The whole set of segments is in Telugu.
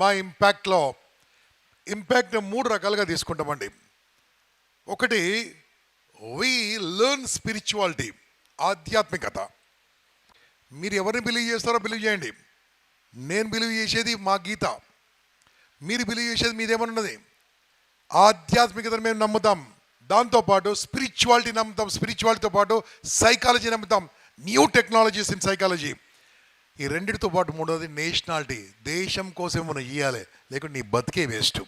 మా ఇంపాక్ట్లో ఇంపాక్ట్ మూడు రకాలుగా తీసుకుంటామండి. ఒకటి వి లెర్న్ స్పిరిచువాలిటీ ఆధ్యాత్మికత. మీరు ఎవరిని బిలీవ్ చేస్తారో బిలీవ్ చేయండి. నేను బిలీవ్ చేసేది మా గీత. మీరు బిలీవ్ చేసేది మీదేమన్నది ఆధ్యాత్మికతను మేము నమ్ముతాం. దాంతోపాటు స్పిరిచువాలిటీ నమ్ముతాం. స్పిరిచువాలిటీతో పాటు సైకాలజీ నమ్ముతాం. న్యూ టెక్నాలజీస్ ఇన్ సైకాలజీ ఈ రెండిటితో పాటు మూడవది నేషనాలిటీ. దేశం కోసం మనం ఇయ్యాలి లేకుంటే నీ బతికే వేస్ట్.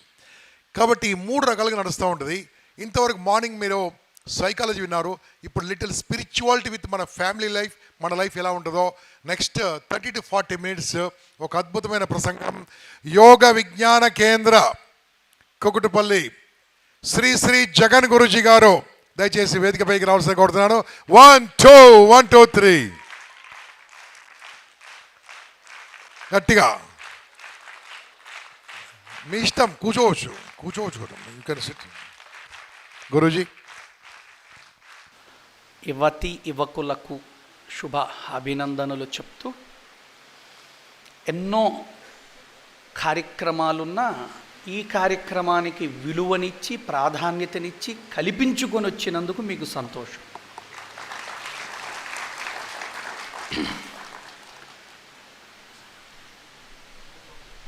కాబట్టి ఈ మూడు రకాలుగా నడుస్తూ ఉంటుంది. ఇంతవరకు మార్నింగ్ మీరు సైకాలజీ విన్నారు. ఇప్పుడు లిటిల్ స్పిరిచువాలిటీ విత్ మన ఫ్యామిలీ లైఫ్ మన లైఫ్ ఎలా ఉంటుందో. Next thirty to forty minutes ఒక అద్భుతమైన ప్రసంగం. యోగ విజ్ఞాన కేంద్ర కుకుటుపల్లి. శ్రీ శ్రీ జగన్ గురుజీ గారు దయచేసి వేదికపైకి రావాల్సిన కోరుతున్నాను. One two one two three గట్టిగా. మీ ఇష్టం కూర్చోవచ్చు కూర్చోవచ్చు కూడా యూ కెన్ సిట్ గురూజీ. యువతి యువకులకు శుభ అభినందనలు చెప్తూ ఎన్నో కార్యక్రమాలున్నా ఈ కార్యక్రమానికి విలువనిచ్చి ప్రాధాన్యతనిచ్చి కల్పించుకొని వచ్చినందుకు మీకు సంతోషం.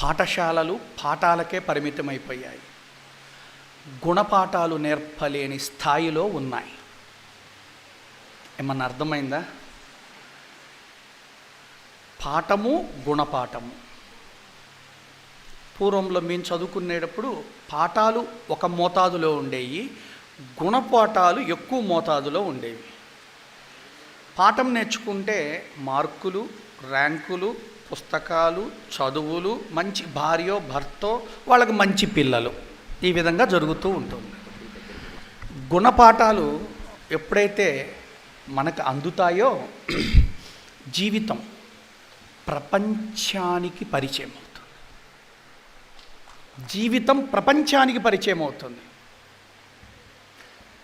పాఠశాలలు పాఠాలకే పరిమితమైపోయాయి. గుణపాఠాలు నేర్పలేని స్థాయిలో ఉన్నాయి. ఏమన్నా అర్థమైందా? పాఠము గుణపాఠము. పూర్వంలో మేము చదువుకునేటప్పుడు పాఠాలు ఒక మోతాదులో ఉండేవి గుణపాఠాలు ఎక్కువ మోతాదులో ఉండేవి. పాఠం నేర్చుకుంటే మార్కులు ర్యాంకులు పుస్తకాలు చదువులు మంచి భార్యో భర్తో వాళ్ళకి మంచి పిల్లలు. ఈ విధంగా జరుగుతూ ఉంటుంది. గుణపాఠాలు ఎప్పుడైతే మనకు అందుతాయో జీవితం ప్రపంచానికి పరిచయం అవుతుంది. జీవితం ప్రపంచానికి పరిచయం అవుతుంది.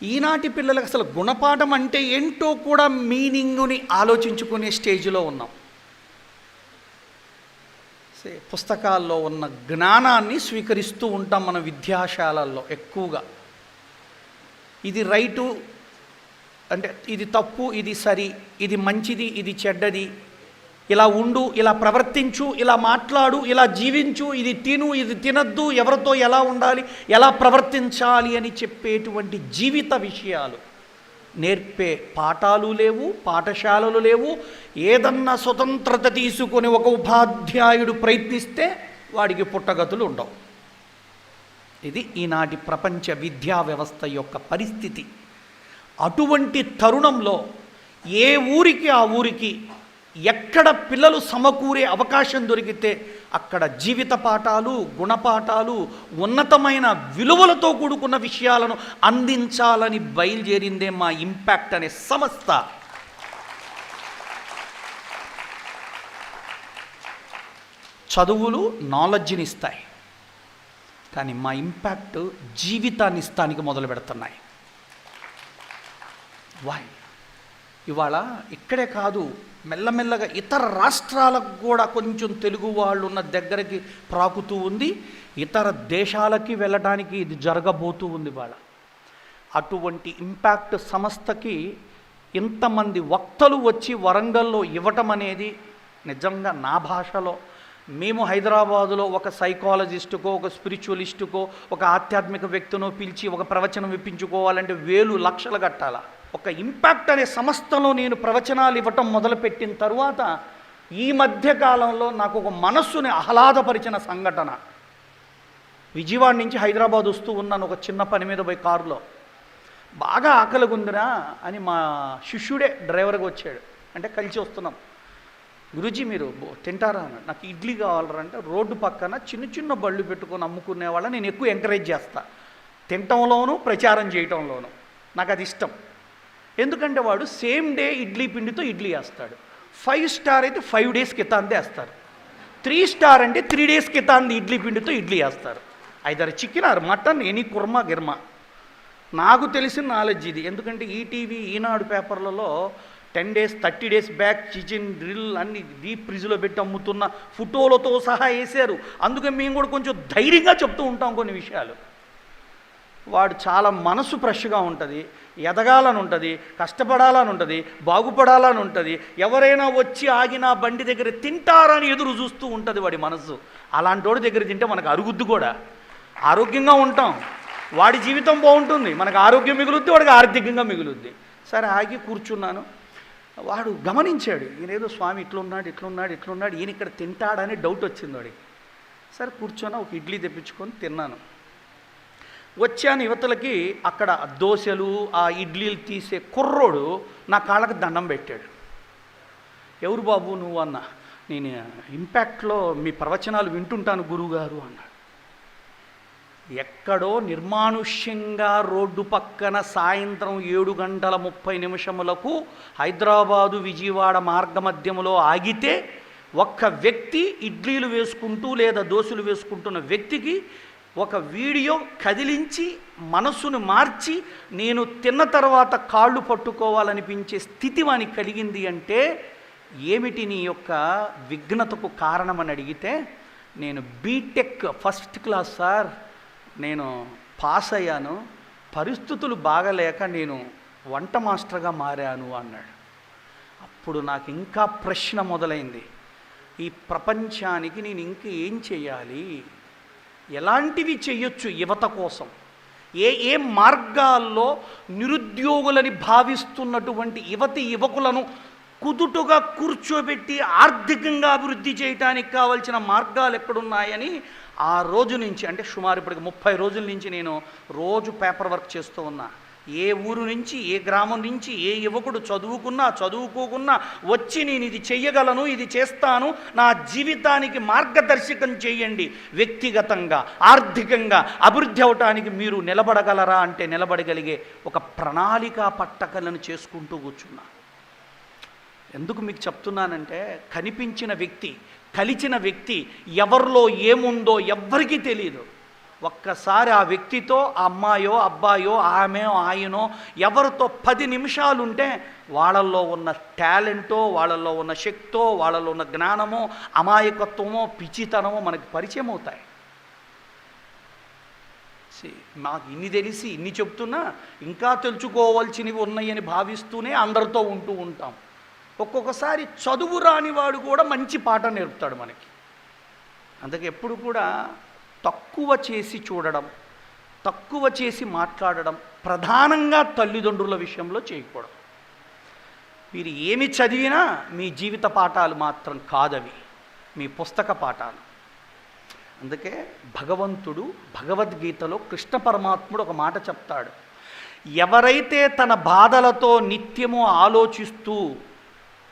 ఈనాటి పిల్లలకు అసలు గుణపాఠం అంటే ఏంటో కూడా మీనింగుని ఆలోచించుకునే స్టేజ్లో ఉన్నాం. పుస్తకాల్లో ఉన్న జ్ఞానాన్ని స్వీకరిస్తూ ఉంటాం మన విద్యాశాలల్లో ఎక్కువగా. ఇది రైటు అంటే ఇది తప్పు ఇది సరి ఇది మంచిది ఇది చెడ్డది. ఇలా ఉండు ఇలా ప్రవర్తించు ఇలా మాట్లాడు ఇలా జీవించు ఇది తిను ఇది తినద్దు ఎవరితో ఎలా ఉండాలి ఎలా ప్రవర్తించాలి అని చెప్పేటువంటి జీవిత విషయాలు. నేర్పే పాఠాలు లేవు పాఠశాలలు లేవు. ఏదన్నా స్వతంత్రత తీసుకొని ఒక ఉపాధ్యాయుడు ప్రయత్నిస్తే వాడికి పుట్టగతులు ఉండవు. ఇది ఈనాటి ప్రపంచ విద్యా వ్యవస్థ యొక్క పరిస్థితి. అటువంటి తరుణంలో ఏ ఊరికి ఆ ఊరికి ఎక్కడ పిల్లలు సమకూరే అవకాశం దొరికితే అక్కడ జీవిత పాఠాలు గుణపాఠాలు ఉన్నతమైన విలువలతో కూడుకున్న విషయాలను అందించాలని బయలుదేరిందే మా ఇంపాక్ట్ అనే సంస్థ చదువులు నాలెడ్జ్ని ఇస్తాయి కానీ మా ఇంపాక్ట్ జీవితాన్ని ఇస్తానికి మొదలు పెడుతున్నాయి వై ఇవాళ ఇక్కడే కాదు మెల్లమెల్లగా ఇతర రాష్ట్రాలకు కూడా కొంచెం తెలుగు వాళ్ళు ఉన్న దగ్గరికి ప్రాకుతూ ఉంది ఇతర దేశాలకి వెళ్ళడానికి ఇది జరగబోతూ ఉంది వాళ్ళ అటువంటి ఇంపాక్ట్ సంస్థకి ఇంతమంది వక్తలు వచ్చి వరంగల్లో ఇవ్వటం అనేది నిజంగా నా భాషలో. మేము హైదరాబాదులో ఒక సైకాలజిస్టుకో ఒక స్పిరిచువలిస్టుకో ఒక ఆధ్యాత్మిక వ్యక్తినో పిలిచి ఒక ప్రవచనం ఇప్పించుకోవాలంటే వేలు లక్షలు కట్టాలా? ఒక ఇంపాక్ట్ అనే సంస్థలో నేను ప్రవచనాలు ఇవ్వటం మొదలుపెట్టిన తరువాత ఈ మధ్య కాలంలో నాకు ఒక మనస్సుని ఆహ్లాదపరిచిన సంఘటన. విజయవాడ నుంచి హైదరాబాద్ వస్తూ ఉన్నాను ఒక చిన్న పని మీద పోయి కారులో. బాగా ఆకలిగుందిరా అని మా శిష్యుడే డ్రైవర్గా వచ్చాడు. అంటే కలిసి వస్తున్నాం. గురుజీ మీరు తింటారా? అన్నాడు. నాకు ఇడ్లీ కావాలరా అంటే రోడ్డు పక్కన చిన్న చిన్న బళ్ళు పెట్టుకొని అమ్ముకునే వాళ్ళని నేను ఎక్కువ ఎంకరేజ్ చేస్తాను తినటంలోనూ ప్రచారం చేయటంలోనూ. నాకు అది ఇష్టం. ఎందుకంటే వాడు సేమ్ డే ఇడ్లీ పిండితో ఇడ్లీ వేస్తాడు. ఫైవ్ స్టార్ అయితే ఫైవ్ డేస్ కితాందే వేస్తారు. త్రీ స్టార్ అంటే త్రీ డేస్ కితాంది ఇడ్లీ పిండితో ఇడ్లీ వేస్తారు. ఐదారు చికెన్ ఆరు మటన్ ఎనీ కుర్మా గిర్మ. నాకు తెలిసిన నాలెడ్జ్ ఇది. ఎందుకంటే ఈటీవీ ఈనాడు పేపర్లలో ten days thirty days back chicken drill అన్ని డీప్ ఫ్రిడ్జ్లో పెట్టి అమ్ముతున్న ఫోటోలతో సహా వేశారు. అందుకే మేము కూడా కొంచెం ధైర్యంగా చెప్తూ ఉంటాం కొన్ని విషయాలు. వాడు చాలా మనసు ఫ్రెష్గా ఉంటుంది. ఎదగాలని ఉంటుంది కష్టపడాలని ఉంటుంది బాగుపడాలని ఉంటుంది ఎవరైనా వచ్చి ఆగిన బండి దగ్గర తింటారని ఎదురు చూస్తూ ఉంటుంది వాడి మనసు అలాంటి వాడి దగ్గర తింటే మనకు అరుగుద్దు కూడా. ఆరోగ్యంగా ఉంటాం. వాడి జీవితం బాగుంటుంది. మనకు ఆరోగ్యం మిగులుద్ది వాడికి ఆర్థికంగా మిగులుద్ది. సరే ఆగి కూర్చున్నాను. వాడు గమనించాడు ఈయనేదో స్వామి ఇట్లున్నాడు ఇట్లున్నాడు ఇట్లున్నాడు ఈయన ఇక్కడ తింటాడని డౌట్ వచ్చింది వాడికి. సరే కూర్చొని ఒక ఇడ్లీ తెప్పించుకొని తిన్నాను. వచ్చాను యువతలకి అక్కడ దోశలు ఆ ఇడ్లీలు తీసే కుర్రోడు నా కాళ్ళకి దండం పెట్టాడు. ఎవరు బాబు నువ్వు? అన్న. నేను ఇంపాక్ట్లో మీ ప్రవచనాలు వింటుంటాను గురువుగారు అన్నాడు. ఎక్కడో నిర్మానుష్యంగా రోడ్డు పక్కన సాయంత్రం ఏడు గంటల ముప్పై నిమిషములకు హైదరాబాదు విజయవాడ మార్గమధ్యములో ఆగితే ఒక్క వ్యక్తి ఇడ్లీలు వేసుకుంటూ లేదా దోశలు వేసుకుంటున్న వ్యక్తికి ఒక వీడియో కదిలించి మనసును మార్చి నేను తిన్న తర్వాత కాళ్ళు పట్టుకోవాలనిపించే స్థితి వానికి కలిగింది అంటే ఏమిటి నీ యొక్క విఘ్నతకు కారణమని అడిగితే నేను B Tech first class sir నేను పాస్ అయ్యాను పరిస్థితులు బాగలేక నేను వంట మాస్టర్గా మారాను అన్నాడు. అప్పుడు నాకు ఇంకా ప్రశ్న మొదలైంది. ఈ ప్రపంచానికి నేను ఇంక ఏం చేయాలి? ఎలాంటివి చేయొచ్చు యువత కోసం? ఏ ఏ మార్గాల్లో నిరుద్యోగులని భావిస్తున్నటువంటి యువతి యువకులను కుదుటుగా కూర్చోబెట్టి ఆర్థికంగా అభివృద్ధి చేయడానికి కావలసిన మార్గాలు ఎక్కడున్నాయని ఆ రోజు నుంచి అంటే సుమారు ఇప్పటికి ముప్పై రోజుల నుంచి నేను రోజు పేపర్ వర్క్ చేస్తూ ఉన్నా. ఏ ఊరు నుంచి ఏ గ్రామం నుంచి ఏ యువకుడు చదువుకున్నా చదువుకోకున్నా వచ్చి నేను ఇది చెయ్యగలను ఇది చేస్తాను నా జీవితానికి మార్గదర్శకం చేయండి. వ్యక్తిగతంగా ఆర్థికంగా అభివృద్ధి అవటానికి మీరు నిలబడగలరా అంటే నిలబడగలిగే ఒక ప్రణాళిక పట్టకలను చేసుకుంటూ కూర్చున్నా. ఎందుకు మీకు చెప్తున్నానంటే కనిపించిన వ్యక్తి కలిచిన వ్యక్తి ఎవరిలో ఏముందో ఎవ్వరికీ తెలియదు ఒక్కసారి ఆ వ్యక్తితో ఆ అమ్మాయో అబ్బాయో ఆమె ఆయనో ఎవరితో పది నిమిషాలు ఉంటే వాళ్ళల్లో ఉన్న టాలెంటో వాళ్ళల్లో ఉన్న శక్తో వాళ్ళలో ఉన్న జ్ఞానమో అమాయకత్వమో పిచ్చితనమో మనకి పరిచయం అవుతాయి నాకు మాకు ఇన్ని తెలిసి ఇన్ని చెప్తున్నా ఇంకా తెలుసుకోవాల్సినవి ఉన్నాయని భావిస్తూనే అందరితో ఉంటూ ఉంటాం. ఒక్కొక్కసారి చదువు రానివాడు కూడా మంచి పాట నేర్పుతాడు మనకి. అందుకే ఎప్పుడు కూడా తక్కువ చేసి చూడడం తక్కువ చేసి మాట్లాడడం ప్రధానంగా తల్లిదండ్రుల విషయంలో చేయకూడదు. మీరు ఏమి చదివినా మీ జీవిత పాఠాలు మాత్రం కాదవి మీ పుస్తక పాఠాలు. అందుకే భగవంతుడు భగవద్గీతలో కృష్ణ పరమాత్ముడు ఒక మాట చెప్తాడు. ఎవరైతే తన బాధలతో నిత్యము ఆలోచిస్తూ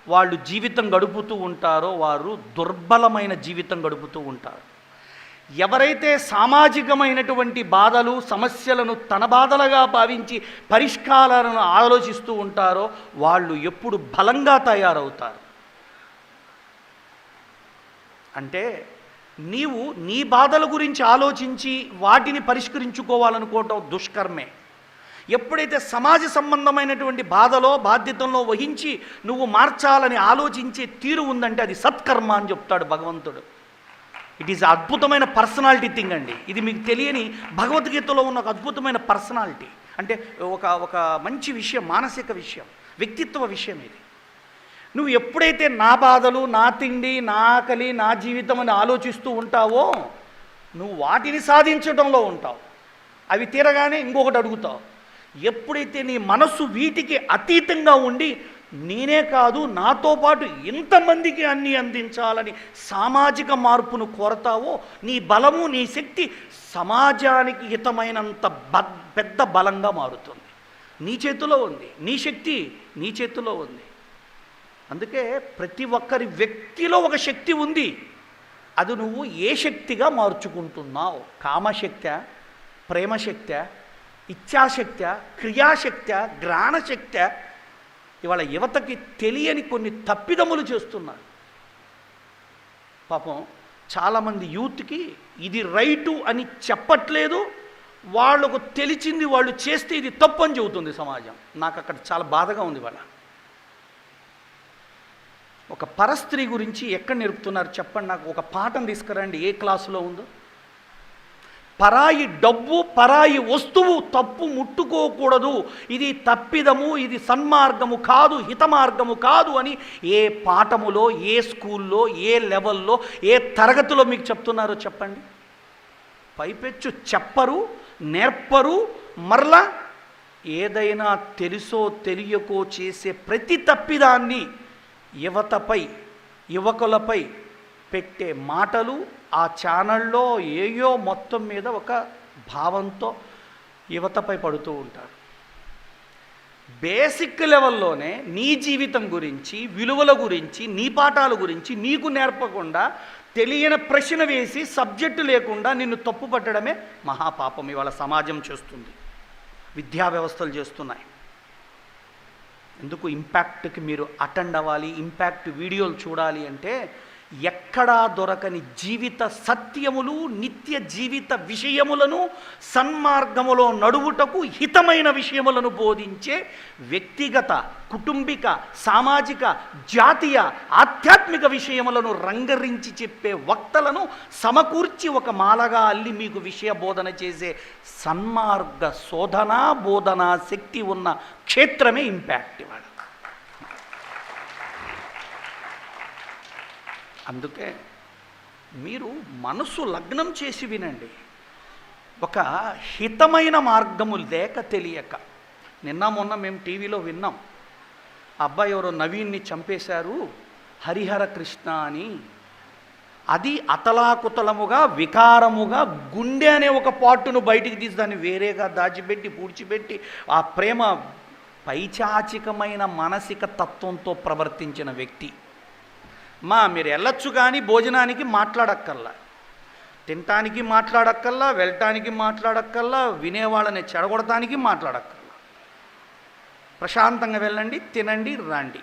వాళ్ళు జీవితం గడుపుతూ ఉంటారో వారు దుర్బలమైన జీవితం గడుపుతూ ఉంటారు. ఎవరైతే సామాజికమైనటువంటి బాధలు సమస్యలను తన బాధలుగా భావించి పరిష్కారాలను ఆలోచిస్తూ ఉంటారో వాళ్ళు ఎప్పుడు బలంగా తయారవుతారు. అంటే నీవు నీ బాధల గురించి ఆలోచించి వాటిని పరిష్కరించుకోవాలనుకోవటం దుష్కర్మే. ఎప్పుడైతే సమాజ సంబంధమైనటువంటి బాధలో బాధ్యతల్లో వహించి నువ్వు మార్చాలని ఆలోచించే తీరు ఉందంటే అది సత్కర్మ అని చెప్తాడు భగవంతుడు. ఇట్ ఈజ్ అద్భుతమైన పర్సనాలిటీ థింగ్ అండి. ఇది మీకు తెలియని భగవద్గీతలో ఉన్న ఒక అద్భుతమైన పర్సనాలిటీ అంటే ఒక ఒక మంచి విషయం మానసిక విషయం వ్యక్తిత్వ విషయం ఇది. నువ్వు ఎప్పుడైతే నా బాధలు నా తిండి నా ఆకలి నా జీవితం అని ఆలోచిస్తూ ఉంటావో నువ్వు వాటిని సాధించడంలో ఉంటావు. అవి తీరగానే ఇంకొకటి అడుగుతావు. ఎప్పుడైతే నీ మనస్సు వీటికి అతీతంగా ఉండి నేనే కాదు నాతో పాటు ఎంతమందికి అన్ని అందించాలని సామాజిక మార్పును కోరతావో నీ బలము నీ శక్తి సమాజానికి హితమైనంత బ పెద్ద బలంగా మారుతుంది. నీ చేతిలో ఉంది నీ శక్తి నీ చేతిలో ఉంది. అందుకే ప్రతి ఒక్కరి వ్యక్తిలో ఒక శక్తి ఉంది. అది నువ్వు ఏ శక్తిగా మార్చుకుంటున్నావు? కామశక్త్యా? ప్రేమశక్త్యా? ఇచ్ఛాశక్త్యా? క్రియాశక్త్యా? జ్ఞానశక్త్యా? ఇవాళ యువతకి తెలియని కొన్ని తప్పిదములు చేస్తున్నారు. పాపం చాలామంది యూత్కి ఇది రైటు అని చెప్పట్లేదు. వాళ్ళకు తెలిసింది వాళ్ళు చేస్తే ఇది తప్పు అని చెబుతుంది సమాజం. నాకు అక్కడ చాలా బాధగా ఉంది వాళ్ళ ఒక పరస్త్రీ గురించి ఎక్కడ నేర్పుతున్నారు చెప్పండి నాకు. ఒక పాఠం తీసుకురండి. ఏ క్లాసులో ఉందో? పరాయి డబ్బు పరాయి వస్తువు తప్పు ముట్టుకోకూడదు. ఇది తప్పిదము ఇది సన్మార్గము కాదు హితమార్గము కాదు అని ఏ పాఠములో ఏ స్కూల్లో ఏ లెవెల్లో ఏ తరగతిలో మీకు చెప్తున్నారో చెప్పండి. పైపెచ్చు చెప్పరు నేర్పరు మరలా ఏదైనా తెలుసో తెలియకో చేసే ప్రతి తప్పిదాన్ని యువతపై యువకులపై పెట్టే మాటలు ఆ ఛానల్లో ఏయో మొత్తం మీద ఒక భావంతో యువతపై పడుతూ ఉంటారు. బేసిక్ లెవెల్లోనే నీ జీవితం గురించి విలువల గురించి నీ పాఠాల గురించి నీకు నేర్పకుండా తెలియని ప్రశ్న వేసి సబ్జెక్టు లేకుండా నిన్ను తప్పు పట్టడమే మహాపాపం ఇవాళ సమాజం చేస్తుంది. విద్యా వ్యవస్థలు చేస్తున్నాయి. ఎందుకు ఇంపాక్ట్కి మీరు అటెండ్ అవ్వాలి ఇంపాక్ట్ వీడియోలు చూడాలి అంటే ఎక్కడా దొరకని జీవిత సత్యములు నిత్య జీవిత విషయములను సన్మార్గములో నడువుటకు హితమైన విషయములను బోధించే వ్యక్తిగత కుటుంబిక సామాజిక జాతీయ ఆధ్యాత్మిక విషయములను రంగరించి చెప్పే వక్తలను సమకూర్చి ఒక మాలగా అల్లి మీకు విషయ బోధన చేసే సన్మార్గ శోధన బోధన శక్తి ఉన్న క్షేత్రమే ఇంపాక్ట్ ఇవాళ. అందుకే మీరు మనసు లగ్నం చేసి వినండి. ఒక హితమైన మార్గము లేక తెలియక. నిన్న మొన్న మేము టీవీలో విన్నాం. అబ్బాయి ఎవరో నవీన్ని చంపేశారు హరిహర కృష్ణ అని. అది అతలాకుతలముగా వికారముగా గుండె అనే ఒక పాటును బయటికి తీసి దాన్ని వేరేగా దాచిపెట్టి పూడ్చిపెట్టి ఆ ప్రేమ పైచాచికమైన మానసిక తత్వంతో ప్రవర్తించిన వ్యక్తి. మా మీరు వెళ్ళొచ్చు కానీ భోజనానికి మాట్లాడక్కల్లా తినటానికి మాట్లాడక్కల్లా వెళ్ళటానికి మాట్లాడక్కల్లా వినేవాళ్ళని చెడగొడటానికి మాట్లాడక్కల్లా ప్రశాంతంగా వెళ్ళండి తినండి రండి.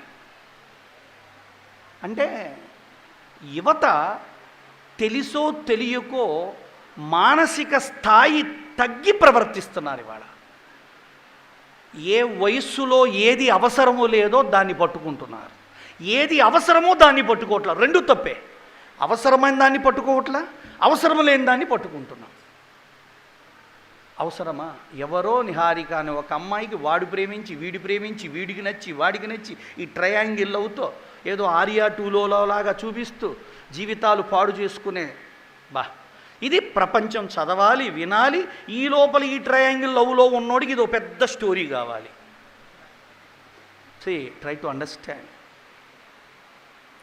అంటే యువత తెలిసో తెలియకో మానసిక స్థాయి తగ్గి ప్రవర్తిస్తున్నారు ఇవాళ. ఏ వయస్సులో ఏది అవసరమో లేదో దాన్ని పట్టుకుంటున్నారు. ఏది అవసరమో దాన్ని పట్టుకోవట్లా. రెండు తప్పే. అవసరమైన దాన్ని పట్టుకోవట్లా అవసరం లేని దాన్ని పట్టుకుంటున్నాం. అవసరమా? ఎవరో నిహారిక అనే ఒక అమ్మాయికి వాడు ప్రేమించి వీడి ప్రేమించి వీడికి నచ్చి వాడికి నచ్చి ఈ ట్రయాంగిల్ అవుతో ఏదో ఆర్యా టూలో లాగా చూపిస్తూ జీవితాలు పాడు చేసుకునే బా. ఇది ప్రపంచం చదవాలి వినాలి ఈ లోపల ఈ ట్రయాంగిల్ లవ్లో ఉన్నోడికి ఇది ఒక పెద్ద స్టోరీ కావాలి. సే ట్రై టు అండర్స్టాండ్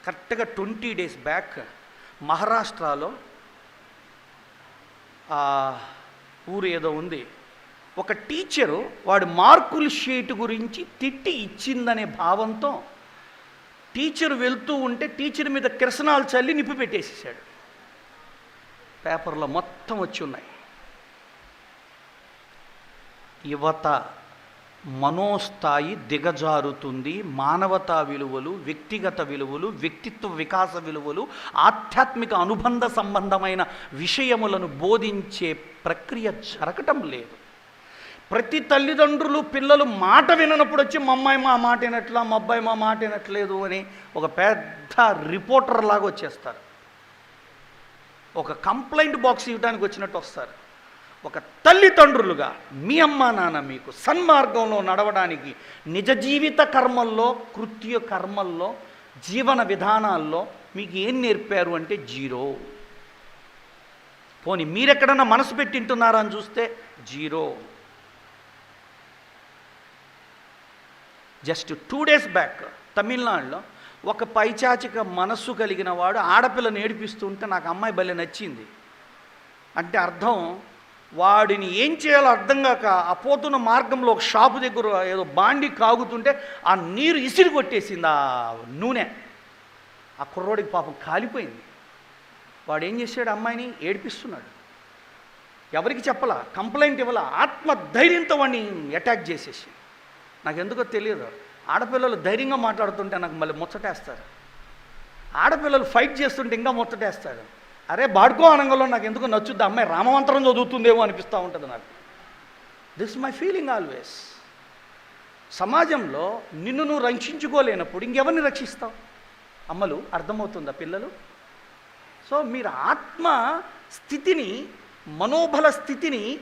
కరెక్ట్గా ట్వంటీ డేస్ బ్యాక్ మహారాష్ట్రలో ఊరు ఏదో ఉంది. ఒక టీచరు వాడు మార్కుల షీట్ గురించి తిట్టి ఇచ్చిందనే భావంతో టీచర్ వెళ్తూ ఉంటే టీచర్ మీద కిరసనాలు చల్లి నిప్పి పెట్టేసేసాడు. పేపర్లో మొత్తం వచ్చి ఉన్నాయి. యువత మనోస్థాయి దిగజారుతుంది. మానవతా విలువలు వ్యక్తిగత విలువలు వ్యక్తిత్వ వికాస విలువలు ఆధ్యాత్మిక అనుబంధ సంబంధమైన విషయములను బోధించే ప్రక్రియ జరగటం లేదు. ప్రతి తల్లిదండ్రులు పిల్లలు మాట విననప్పుడు వచ్చి మా అమ్మాయి మా మాట వినట్లా మా అబ్బాయి మా మాట వినట్లేదు అని ఒక పెద్ద రిపోర్టర్ లాగా వచ్చేస్తారు. ఒక కంప్లైంట్ బాక్స్ ఇవ్వడానికి వచ్చినట్టు వస్తారు. ఒక తల్లిదండ్రులుగా మీ అమ్మ నాన్న మీకు సన్మార్గంలో నడవడానికి నిజ జీవిత కర్మల్లో కృత్య కర్మల్లో జీవన విధానాల్లో మీకు ఏం నేర్పారు అంటే జీరో. పోనీ మీరెక్కడన్నా మనసు పెట్టింటున్నారా అని చూస్తే zero. Just two days back తమిళనాడులో ఒక పైచాచిక మనస్సు కలిగిన వాడు ఆడపిల్లని ఏడిపిస్తుంటే నాకు అమ్మాయి భలే నచ్చింది. అంటే అర్థం వాడిని ఏం చేయాలో అర్థం కాక ఆ పోతున్న మార్గంలో ఒక షాపు దగ్గర ఏదో బాండి కాగుతుంటే ఆ నీరు ఇసిరి కొట్టేసింది ఆ నూనె. ఆ కుర్రోడికి పాపం కాలిపోయింది. వాడు ఏం చేశాడు అమ్మాయిని? ఏడిపిస్తున్నాడు. ఎవరికి చెప్పలా? కంప్లైంట్ ఇవ్వాల? ఆత్మ ధైర్యంతో వాడిని అటాక్ చేసేసి నాకు ఎందుకో తెలియదు. ఆడపిల్లలు ధైర్యంగా మాట్లాడుతుంటే నాకు మళ్ళీ ముచ్చటేస్తారు. ఆడపిల్లలు ఫైట్ చేస్తుంటే ఇంకా ముచ్చటేస్తారు. అరే బాడుకో అనంగంలో నాకు ఎందుకు నచ్చుద్ది అమ్మాయి రామమంత్రం చదువుతుందేమో అనిపిస్తూ ఉంటుంది నాకు. దిస్ మై ఫీలింగ్ ఆల్వేస్ సమాజంలో నిన్ను నువ్వు రక్షించుకోలేనప్పుడు ఇంకెవరిని రక్షిస్తావు? అమ్మలు అర్థమవుతుందా పిల్లలు? సో మీరు ఆత్మ స్థితిని మనోబల స్థితిని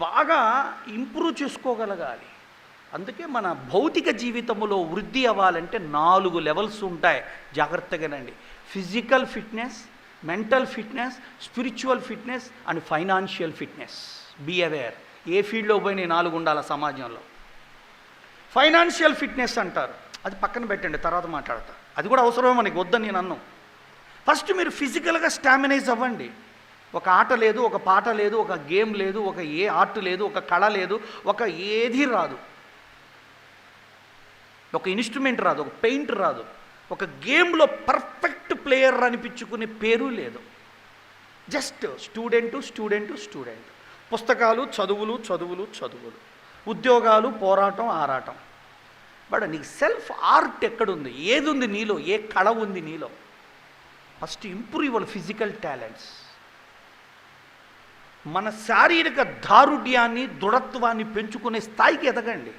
బాగా ఇంప్రూవ్ చేసుకోగలగాలి. అందుకే మన భౌతిక జీవితంలో వృద్ధి అవ్వాలంటే నాలుగు లెవెల్స్ ఉంటాయి. జాగ్రత్తగానండి. Physical fitness mental fitness spiritual fitness and financial fitness be aware ఏ ఫీల్డ్లో పోయి నేను నాలుగు ఉండాలి సమాజంలో. ఫైనాన్షియల్ ఫిట్నెస్ అంటారు. అది పక్కన పెట్టండి తర్వాత మాట్లాడతా. అది కూడా అవసరమే మనకి వద్దని నేను అన్నాను ఫస్ట్ మీరు ఫిజికల్గా స్టామినైజ్ అవ్వండి. ఒక ఆట లేదు ఒక పాట లేదు ఒక గేమ్ లేదు ఒక ఏ ఆర్ట్ లేదు ఒక కళ లేదు ఒక ఏది రాదు. ఒక ఇన్స్ట్రుమెంట్ రాదు ఒక పెయింట్ రాదు. ఒక గేమ్లో పర్ఫెక్ట్ ప్లేయర్ అనిపించుకునే పేరు లేదు. జస్ట్ స్టూడెంటు స్టూడెంటు స్టూడెంట్ పుస్తకాలు చదువులు చదువులు చదువులు. ఉద్యోగాలు పోరాటం ఆరాటం. బట్ నీకు సెల్ఫ్ ఆర్ట్ ఎక్కడుంది? ఏది ఉంది నీలో? ఏ కళ ఉంది నీలో? First improve your physical talents. మన శారీరక దారుఢ్యాన్ని దృఢత్వాన్ని పెంచుకునే స్థాయికి ఎదగండి.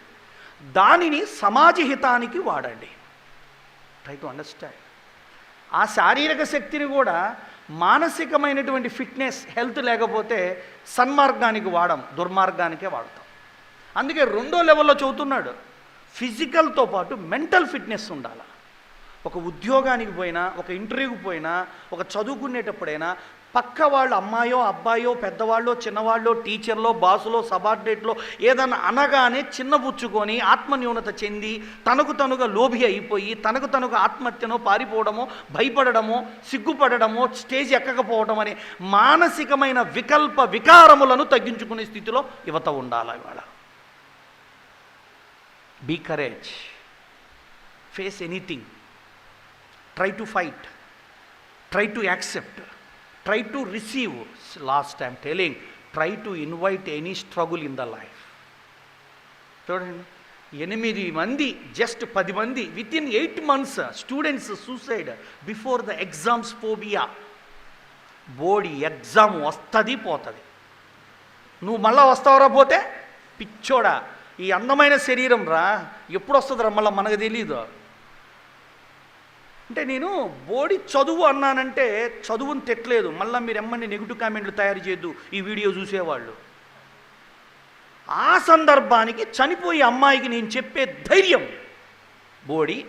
దానిని సమాజ హితానికి వాడండి. ట్రై టు అండర్స్టాండ్ ఆ శారీరక శక్తిని కూడా మానసికమైనటువంటి ఫిట్నెస్ హెల్త్ లేకపోతే సన్మార్గానికి వాడం దుర్మార్గానికే వాడతాం. అందుకే రెండో లెవెల్లో చదువుతున్నాడు. ఫిజికల్తో పాటు మెంటల్ ఫిట్నెస్ ఉండాలి. ఒక ఉద్యోగానికి పోయినా ఒక ఇంటర్వ్యూకి పోయినా ఒక చదువుకునేటప్పుడైనా పక్క వాళ్ళు అమ్మాయో అబ్బాయో పెద్దవాళ్ళో చిన్నవాళ్ళో టీచర్లో బాసులో సబార్డినేట్లో ఏదన్నా అనగానే చిన్నబుచ్చుకొని ఆత్మన్యూనత చెంది తనకు తనుగా లోభి అయిపోయి తనకు తనుగా ఆత్మహత్యనో పారిపోవడమో భయపడడమో సిగ్గుపడడమో స్టేజ్ ఎక్కకపోవడం అనే మానసికమైన వికల్ప వికారములను తగ్గించుకునే స్థితిలో యువత ఉండాలి ఇవాళ. Be courage face anything try to fight try to accept try to receive last time telling try to invite any struggle in the life చూడండి ఎనిమిది మంది జస్ట్ పది మంది with in eight months students suicide before the exams phobia board exam వస్తుంది పోతుంది. నువ్వు మళ్ళా వస్తావురా పోతే? పిచ్చోడా ఈ అందమైన శరీరం రా ఎప్పుడు వస్తుందిరా మళ్ళీ మనకు తెలీదు. అంటే నేను బోడి చదువు అన్నానంటే చదువుని తెట్లేదు మళ్ళీ మీరు ఎమ్మని నెగిటివ్ కామెంట్లు తయారు చేయొద్దు. ఈ వీడియో చూసేవాళ్ళు. ఆ సందర్భానికి చనిపోయే అమ్మాయికి నేను చెప్పే ధైర్యం. బోడి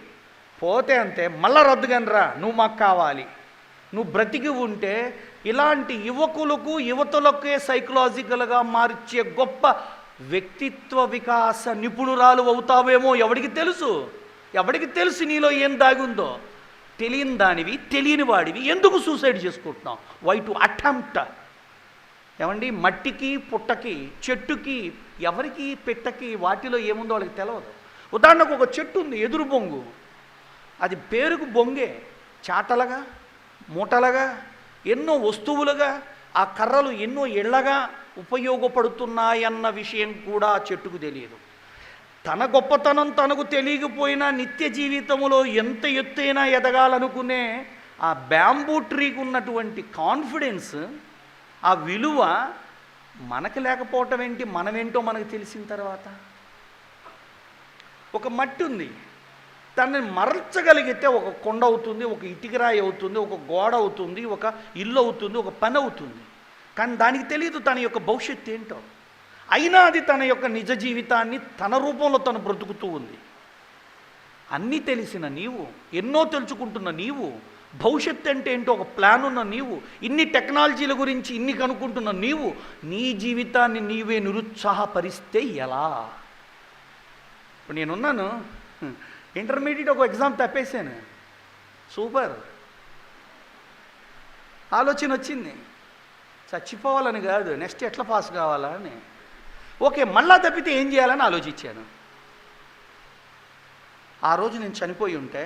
పోతే అంతే. మళ్ళా రద్దుగనరా నువ్వు మాకు కావాలి. నువ్వు బ్రతికి ఉంటే ఇలాంటి యువకులకు యువతులకే సైకలాజికల్గా మార్చే గొప్ప వ్యక్తిత్వ వికాస నిపుణురాలు అవుతావేమో ఎవడికి తెలుసు? ఎవడికి తెలుసు నీలో ఏం దాగుందో? తెలియని దానివి తెలియని వాడివి ఎందుకు సూసైడ్ చేసుకుంటున్నావు? వై టు అటెంప్ట్ ఏమండి? మట్టికి పుట్టకి చెట్టుకి ఎవరికి పెట్టకి వాటిలో ఏముందో వాళ్ళకి తెలియదు ఉదాహరణకు ఒక చెట్టు ఉంది ఎదురు బొంగు. అది పేరుకు బొంగే చాటలుగా మూటలుగా ఎన్నో వస్తువులుగా ఆ కర్రలు ఎన్నో ఇళ్ళగా ఉపయోగపడుతున్నాయన్న విషయం కూడా చెట్టుకు తెలియదు. తన గొప్పతనం తనకు తెలియకపోయినా నిత్య జీవితంలో ఎంత ఎత్తైనా ఎదగాలనుకునే ఆ బ్యాంబూ ట్రీకి ఉన్నటువంటి కాన్ఫిడెన్స్ ఆ విలువ మనకు లేకపోవటం ఏంటి మనమేంటో మనకు తెలిసిన తర్వాత. ఒక మట్టి ఉంది. దాన్ని మరల్చగలిగితే ఒక కొండ అవుతుంది ఒక ఇటుకరాయి అవుతుంది ఒక గోడ అవుతుంది ఒక ఇల్లు అవుతుంది ఒక పని అవుతుంది. కానీ దానికి తెలియదు తన యొక్క భవిష్యత్తు ఏంటో. అయినా అది తన యొక్క నిజ జీవితాన్ని తన రూపంలో తను బ్రతుకుతూ ఉంది. అన్నీ తెలిసిన నీవు ఎన్నో తెలుసుకుంటున్న నీవు భవిష్యత్తు అంటే ఏంటో ఒక ప్లాన్ ఉన్న నీవు ఇన్ని టెక్నాలజీల గురించి ఇన్ని కనుక్కుంటున్న నీవు నీ జీవితాన్ని నీవే నిరుత్సాహపరిస్తే ఎలా? ఇప్పుడు నేనున్నాను. ఇంటర్మీడియట్ ఒక ఎగ్జామ్ తప్పేశాను. సూపర్. ఆలోచన వచ్చింది. చచ్చిపోవాలని కాదు నెక్స్ట్ ఎట్లా పాస్ కావాలా అని. ఓకే మళ్ళా తప్పితే ఏం చేయాలని ఆలోచించాను. ఆ రోజు నేను చనిపోయి ఉంటే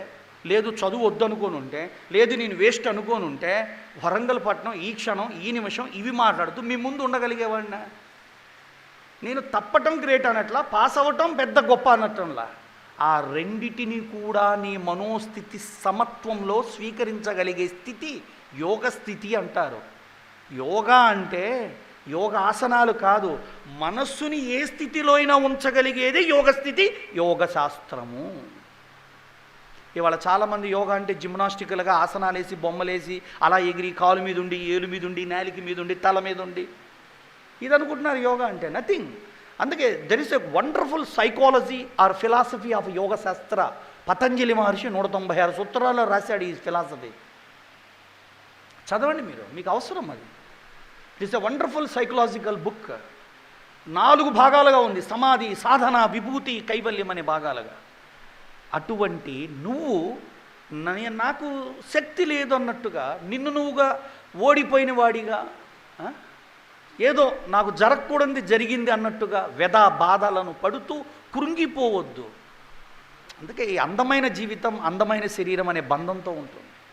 లేదు చదువు వద్దనుకొని ఉంటే లేదు నేను వేస్ట్ అనుకొని ఉంటే వరంగల్ పట్టణం ఈ క్షణం ఈ నిమిషం ఇవి మాట్లాడుతూ మీ ముందు ఉండగలిగేవాడినా? నేను తప్పటం గ్రేట్ అనట్లా పాస్ అవ్వటం పెద్ద గొప్ప అనటంలా ఆ రెండిటిని కూడా నీ మనోస్థితి సమత్వంలో స్వీకరించగలిగే స్థితి యోగ స్థితి అంటారు. యోగా అంటే యోగ ఆసనాలు కాదు మనస్సుని ఏ స్థితిలో అయినా ఉంచగలిగేది యోగ స్థితి యోగ శాస్త్రము ఇవాళ చాలామంది యోగా అంటే జిమ్నాస్టిక్లుగా ఆసనాలు వేసి బొమ్మలేసి అలా ఎగిరి కాలు మీద ఉండి ఏలు మీద ఉండి నేలికి మీద ఉండి తల మీద ఉండి ఇది అనుకుంటున్నారు యోగా అంటే నథింగ్. అందుకే there is a wonderful psychology or philosophy of yoga శాస్త్ర పతంజలి మహర్షి నూట తొంభై ఆరు సూత్రాల్లో రాశాడు ఈ ఫిలాసఫీ. చదవండి మీరు మీకు అవసరం అది. It's a wonderful psychological book నాలుగు భాగాలుగా ఉంది. సమాధి సాధన విభూతి కైవల్యం అనే భాగాలుగా. అటువంటి నువ్వు నాకు శక్తి లేదు అన్నట్టుగా నిన్ను నువ్వుగా ఓడిపోయిన వాడిగా ఏదో నాకు జరగకూడదు జరిగింది అన్నట్టుగా వెద బాధలను పడుతూ కృంగిపోవద్దు. అందుకే ఈ అందమైన జీవితం అందమైన శరీరం అనే బంధంతో ఉంటుంది.